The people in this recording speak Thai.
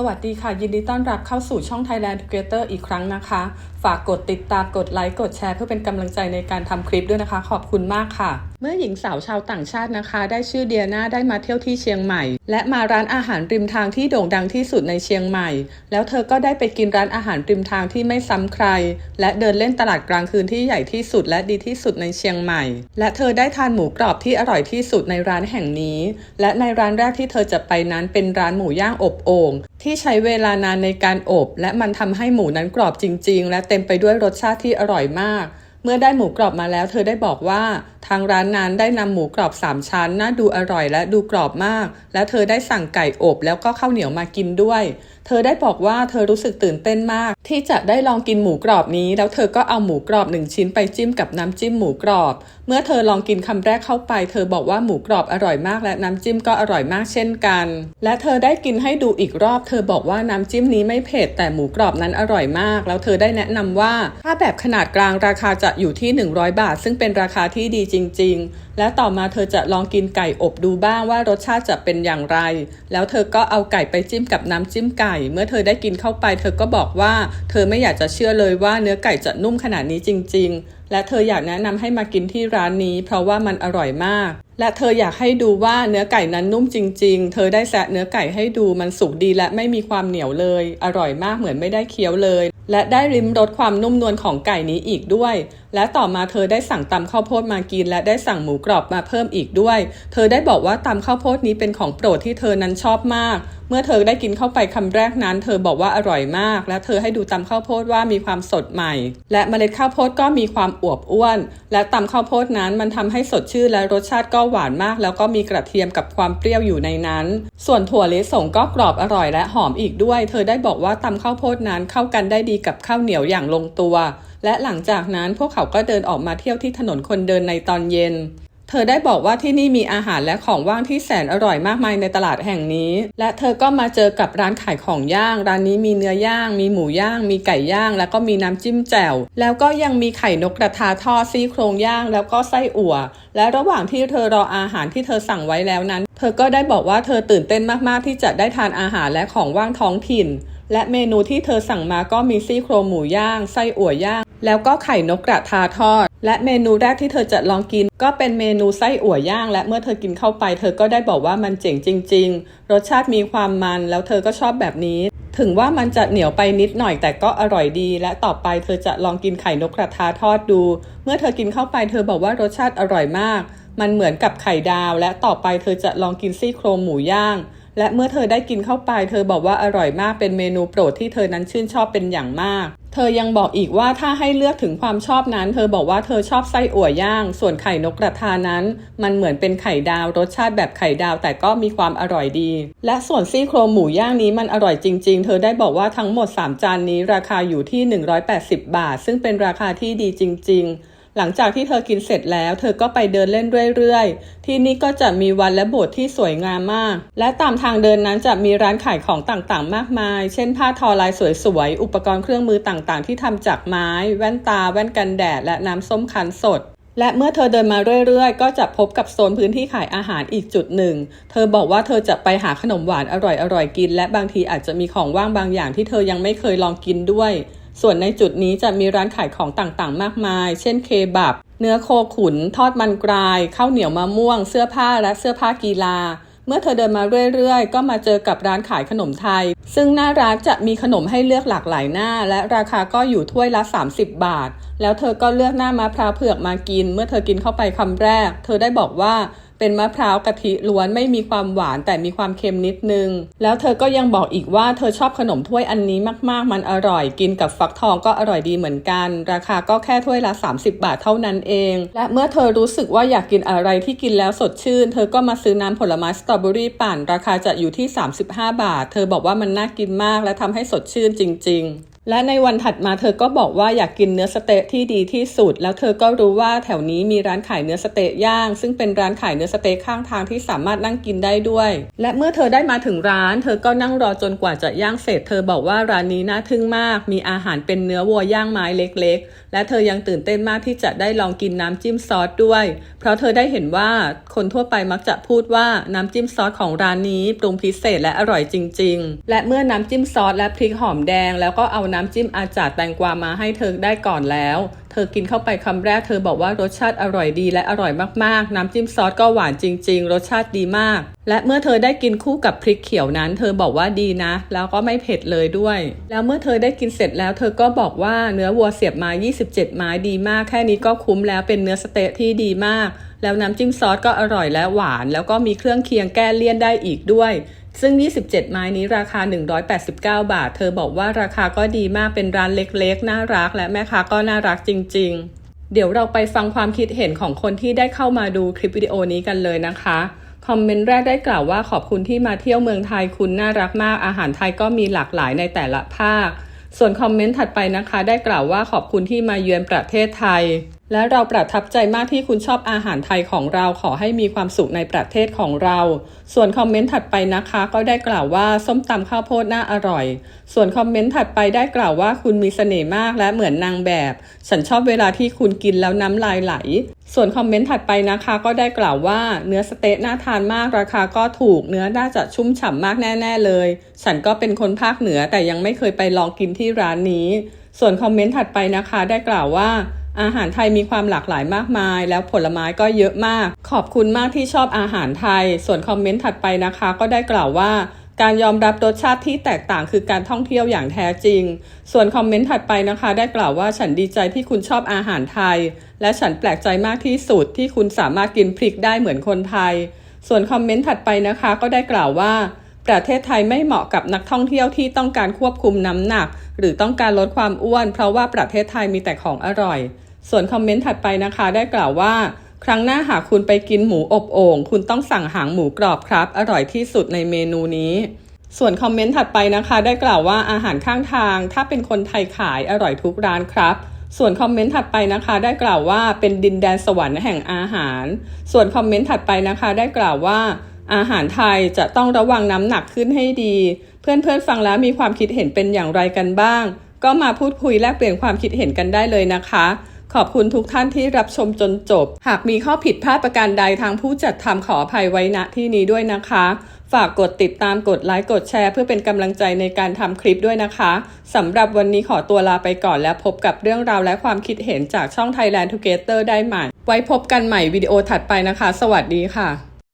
สวัสดีค่ะ ยินดีต้อนรับเข้าสู่ช่อง Thailand Creator อีกครั้งนะคะ ฝากกดติดตามกดไลค์กดแชร์เพื่อเป็นกำลังใจในการทำคลิปด้วยนะคะ ขอบคุณมากค่ะ เมื่อหญิงสาวชาวต่างชาตินะคะ ได้ชื่อเดียนาได้มาเที่ยวที่เชียงใหม่ และมาร้านอาหารริมทางที่โด่งดังที่สุดในเชียงใหม่ แล้วเธอก็ได้ไปกินร้านอาหารริมทางที่ไม่ซ้ำใคร และเดินเล่นตลาดกลางคืนที่ใหญ่ที่สุดและดีที่สุดในเชียงใหม่ และเธอได้ทานหมูกรอบที่อร่อยที่สุดในร้านแห่งนี้ และในร้านแรกที่เธอจะไปนั้นเป็นร้านหมูย่างอบโอ่งที่ใช้เวลานานในการอบ และมันทำให้หมูนั้นกรอบจริง ๆ และเต็มไปด้วยรสชาติที่อร่อยมาก เมื่อได้หมูกรอบมาแล้ว เธอได้บอกว่าทางร้านนั้นได้นำหมูกรอบ 3 ชั้นน่าดูอร่อยและดูกรอบมาก และเธอได้สั่งไก่อบแล้วก็ข้าวเหนียวมากินด้วย เธอได้บอกว่าเธอรู้สึกตื่นเต้นมาก ที่จะได้ลองกินหมูกรอบนี้ แล้วเธอก็เอาหมูกรอบหนึ่งชิ้นไปจิ้มกับน้ำจิ้มหมูกรอบ เมื่อเธอลองกินคำแรกเข้าไป เธอบอกว่าหมูกรอบอร่อยมากและน้ำจิ้มก็อร่อยมากเช่นกัน และเธอได้กินให้ดูอีกรอบ เธอบอกว่าน้ำจิ้มนี้ไม่เผ็ดแต่หมูกรอบนั้นอร่อยมาก แล้วเธอได้แนะนำว่าถ้าแบบขนาดกลางราคาจะอยู่ที่ 100 บาท ซึ่งเป็นราคาที่ดีจริง ๆ และต่อมาเธอจะลองกินไก่อบดูบ้างว่ารสชาติจะเป็นอย่างไร แล้วเธอก็เอาไก่ไปจิ้มกับน้ำจิ้มไก่ เมื่อเธอได้กินเข้าไป เธอก็บอกว่า เธอไม่อยากจะเชื่อเลยว่าเนื้อไก่จะนุ่มขนาดนี้จริง ๆ และเธออยากแนะนำให้มากินที่ร้านนี้ เพราะว่ามันอร่อยมากและเธออยากให้ดูว่าเนื้อไก่นั้นนุ่มจริง ๆ เธอได้แซะเนื้อไก่ให้ดูมันสุกดีและไม่มีความเหนียวเลย อร่อยมากเหมือนไม่ได้เคี้ยวเลย และได้ริมรสความนุ่มนวลของไก่นี้อีกด้วยและต่อมาเธอได้สั่งตำข้าวโพดมากิน และได้สั่งหมูกรอบมาเพิ่มอีกด้วย เธอได้บอกว่าตำข้าวโพดนี้เป็นของโปรดที่เธอนั้นชอบมาก เมื่อเธอได้กินเข้าไปคำแรกนั้น เธอบอกว่าอร่อยมาก และเธอให้ดูตำข้าวโพดว่ามีความสดใหม่ และเมล็ดข้าวโพดก็มีความอวบอ้วน และตำข้าวโพดนั้นมันทำให้สดชื่นและรสชาติก็หวานมาก แล้วก็มีกระเทียมกับความเปรี้ยวอยู่ในนั้น ส่วนถั่วลิสงก็กรอบอร่อยและหอมอีกด้วย เธอได้บอกว่าตำข้าวโพดนั้นเข้ากันได้ดีกับข้าวเหนียวอย่างลงตัว และหลังจากนั้นพวกเขาก็เดินออกมาเที่ยวที่ถนนคนเดินในตอนเย็น เธอได้บอกว่าที่นี่มีอาหารและของว่างที่แสนอร่อยมากมายในตลาดแห่งนี้ และเธอก็มาเจอกับร้านขายของย่าง ร้านนี้มีเนื้อย่าง มีหมูย่าง มีไก่ย่าง แล้วก็มีน้ำจิ้มแจ่ว แล้วก็ยังมีไข่นกกระทาทอดซี่โครงย่าง แล้วก็ไส้อั่ว และระหว่างที่เธอรออาหารที่เธอสั่งไว้แล้วนั้น เธอก็ได้บอกว่าเธอตื่นเต้นมากๆที่จะได้ทานอาหารและของว่างท้องถิ่นและเมนูที่เธอสั่งมาก็มีซี่โครงหมูย่าง ไส้อั่วย่าง แล้วก็ไข่นกกระทาทอด และเมนูแรกที่เธอจะลองกิน ก็เป็นเมนูไส้อั่วย่าง และเมื่อเธอกินเข้าไป เธอก็ได้บอกว่ามันเจ๋งจริง ๆ รสชาติมีความมันแล้วเธอก็ชอบแบบนี้ ถึงว่ามันจะเหนียวไปนิดหน่อยแต่ก็อร่อยดี และต่อไปเธอจะลองกินไข่นกกระทาทอดดู เมื่อเธอกินเข้าไป เธอบอกว่ารสชาติอร่อยมาก มันเหมือนกับไข่ดาว และต่อไปเธอจะลองกินซี่โครงหมูย่าง และเมื่อเธอได้กินเข้าไป เธอบอกว่าอร่อยมากเป็นเมนูโปรดที่เธอนั้นชื่นชอบเป็นอย่างมาก เธอยังบอกอีกว่าถ้าให้เลือกถึงความชอบนั้น เธอบอกว่าเธอชอบไส้อั่วย่าง ส่วนไข่นกกระทานั้น มันเหมือนเป็นไข่ดาวรสชาติแบบไข่ดาวแต่ก็มีความอร่อยดี และส่วนซี่โครงหมูย่างนี้มันอร่อยจริง ๆ เธอได้บอกว่าทั้งหมด 3 จานนี้ราคาอยู่ที่ 180 บาท ซึ่งเป็นราคาที่ดีจริง ๆ หลังจากที่เธอกินเสร็จแล้ว เธอก็ไปเดินเล่นเรื่อยๆ ที่นี่ก็จะมีวันและโบสถ์ที่สวยงามมาก และตามทางเดินนั้นจะมีร้านขายของต่างๆ มากมาย เช่น ผ้าทอลายสวยๆ อุปกรณ์เครื่องมือต่างๆ ที่ทำจากไม้ แว่นตา แว่นกันแดด และน้ำส้มคั้นสดและเมื่อเธอเดินมาเรื่อยๆ ก็จะพบกับโซนพื้นที่ขายอาหารอีกจุดหนึ่ง เธอบอกว่าเธอจะไปหาขนมหวานอร่อยๆ กิน และบางทีอาจจะมีของว่างบางอย่างที่เธอยังไม่เคยลองกินด้วย ส่วนในจุดนี้จะมีร้านขายของต่างๆ มากมาย เช่นเคบับ เนื้อโคขุน ทอดมันกราย ข้าวเหนียวมะม่วง เสื้อผ้าและเสื้อผ้ากีฬา เมื่อเธอเดินมาเรื่อยๆ ก็มาเจอกับร้านขายขนมไทย ซึ่งหน้าร้านจะมีขนมให้เลือกหลากหลายหน้า และราคาก็อยู่ถ้วยละ 30 บาท แล้วเธอก็เลือกหน้ามะพร้าวเผือกมากิน เมื่อเธอกินเข้าไปคำแรก เธอได้บอกว่า เป็นมะพร้าวกะทิล้วนไม่มีความหวานแต่มีความเค็มนิดนึง แล้วเธอก็ยังบอกอีกว่าเธอชอบขนมถ้วยอันนี้มากๆ มันอร่อยกินกับฟักทองก็อร่อยดีเหมือนกัน ราคาก็แค่ถ้วยละ 30 บาทเท่านั้นเอง และเมื่อเธอรู้สึกว่าอยากกินอะไรที่กินแล้วสดชื่น เธอก็มาซื้อน้ำผลไม้สตรอเบอรี่ปั่น ราคาจะอยู่ที่ 35 บาท เธอบอกว่ามันน่ากินมากและทำให้สดชื่นจริง ๆ และในวันถัดมาเธอก็บอกว่าอยากกินเนื้อสเต๊ะที่ดีที่สุด แล้วเธอก็รู้ว่าแถวนี้มีร้านขายเนื้อสเต๊ะย่าง ซึ่งเป็นร้านขายเนื้อสเต๊ะข้างทางที่สามารถนั่งกินได้ด้วย และเมื่อเธอได้มาถึงร้าน เธอก็นั่งรอจนกว่าจะย่างเสร็จ เธอบอกว่าร้านนี้น่าทึ่งมาก มีอาหารเป็นเนื้อวัวย่างไม้เล็ก ๆ และเธอยังตื่นเต้นมากที่จะได้ลองกินน้ำจิ้มซอสด้วย เพราะเธอได้เห็นว่าคนทั่วไปมักจะพูดว่าน้ำจิ้มซอสของร้านนี้ปรุงพิเศษและอร่อยจริง ๆ และเมื่อน้ำจิ้มซอสและพริกหอมแดงแล้วก็เอาน้ำจิ้มอาจารย์แตงกวามาให้เธอได้ก่อนแล้ว เธอกินเข้าไปคำแรกเธอบอกว่ารสชาติอร่อยดีและอร่อยมากๆ น้ำจิ้มซอสก็หวานจริง ๆ รสชาติดีมาก และเมื่อเธอได้กินคู่กับพริกเขียวนั้น เธอบอกว่าดีนะ แล้วก็ไม่เผ็ดเลยด้วย แล้วเมื่อเธอได้กินเสร็จแล้ว เธอก็บอกว่าเนื้อวัวเสียบมา 27 ไม้ดีมาก แค่นี้ก็คุ้มแล้วเป็นเนื้อสเต๊ะที่ดีมากแล้วน้ำจิ้มซอสก็อร่อยและหวาน แล้วก็มีเครื่องเคียงแก้เลี่ยนได้อีกด้วย ซึ่ง 27 ไม้นี้ราคา 189 บาท เธอบอกว่าราคาก็ดีมากเป็นร้านเล็กๆ น่ารัก และแม่ค้าก็น่ารักจริง ๆ เดี๋ยวเราไปฟังความคิดเห็นของคนที่ได้เข้ามาดูคลิปวิดีโอนี้กันเลยนะคะคอมเมนต์แรกได้กล่าวว่าขอบคุณที่มาเที่ยวเมืองไทยคุณน่ารักมาก อาหารไทยก็มีหลากหลายในแต่ละภาค ส่วนคอมเมนต์ถัดไปนะคะ ได้กล่าวว่าขอบคุณที่มาเยือนประเทศไทย และเราประทับใจมากที่คุณชอบอาหารไทยของเราขอให้มีความสุขในประเทศของเรา ส่วนคอมเมนต์ถัดไปนะคะ ก็ได้กล่าวว่าส้มตำข้าวโพดน่าอร่อย ส่วนคอมเมนต์ถัดไปได้กล่าวว่าคุณมีเสน่ห์มากและเหมือนนางแบบ ฉันชอบเวลาที่คุณกินแล้วน้ำลายไหล ส่วนคอมเมนต์ถัดไปนะคะ ก็ได้กล่าวว่าเนื้อสเต๊ะน่าทานมากราคาก็ถูก เนื้อน่าจะชุ่มฉ่ำมากแน่ ๆเลย ฉันก็เป็นคนภาคเหนือแต่ยังไม่เคยไปลองกินที่ร้านนี้ ส่วนคอมเมนต์ถัดไปนะคะ ได้กล่าวว่า อาหารไทยมีความหลากหลายมากมาย แล้วผลไม้ก็เยอะมาก ขอบคุณมากที่ชอบอาหารไทย ส่วนคอมเมนต์ถัดไปนะคะ ก็ได้กล่าวว่าการยอมรับรสชาติที่แตกต่างคือการท่องเที่ยวอย่างแท้จริง ส่วนคอมเมนต์ถัดไปนะคะ ได้กล่าวว่าฉันดีใจที่คุณชอบอาหารไทย และฉันแปลกใจมากที่สุดที่คุณสามารถกินพริกได้เหมือนคนไทย ส่วนคอมเมนต์ถัดไปนะคะ ก็ได้กล่าวว่า ประเทศไทยไม่เหมาะกับนักท่องเที่ยวที่ต้องการควบคุมน้ำหนัก หรือต้องการลดความอ้วน เพราะว่าประเทศไทยมีแต่ของอร่อย ส่วนคอมเมนต์ถัดไปนะคะ ได้กล่าวว่า ครั้งหน้าหากคุณไปกินหมูอบโอ่งคุณต้องสั่งหางหมูกรอบครับ อร่อยที่สุดในเมนูนี้ ส่วนคอมเมนต์ถัดไปนะคะ ได้กล่าวว่าอาหารข้างทาง ถ้าเป็นคนไทยขายอร่อยทุกร้านครับส่วนคอมเมนต์ถัดไปนะคะ ได้กล่าวว่าเป็นดินแดนสวรรค์แห่งอาหาร ส่วนคอมเมนต์ถัดไปนะคะ ได้กล่าวว่า อาหารไทยจะต้องระวังน้ำหนักขึ้นให้ดี เพื่อนๆฟังแล้วมีความคิดเห็นเป็นอย่างไรกันบ้าง ก็มาพูดคุยแลกเปลี่ยนความคิดเห็นกันได้เลยนะคะ ขอบคุณทุกท่านที่รับชมจนจบ หากมีข้อผิดพลาดประการใดทางผู้จัดทำขออภัยไว้ณที่นี้ด้วยนะคะ ฝากกดติดตามกดไลค์กดแชร์ เพื่อเป็นกำลังใจในการทำคลิปด้วยนะคะสำหรับวันนี้ขอตัวลาไปก่อนและพบกับเรื่องราวและความคิดเห็นจากช่อง Thailand Together ได้ใหม่ ไว้พบกันใหม่วิดีโอถัดไปนะคะ สวัสดีค่ะ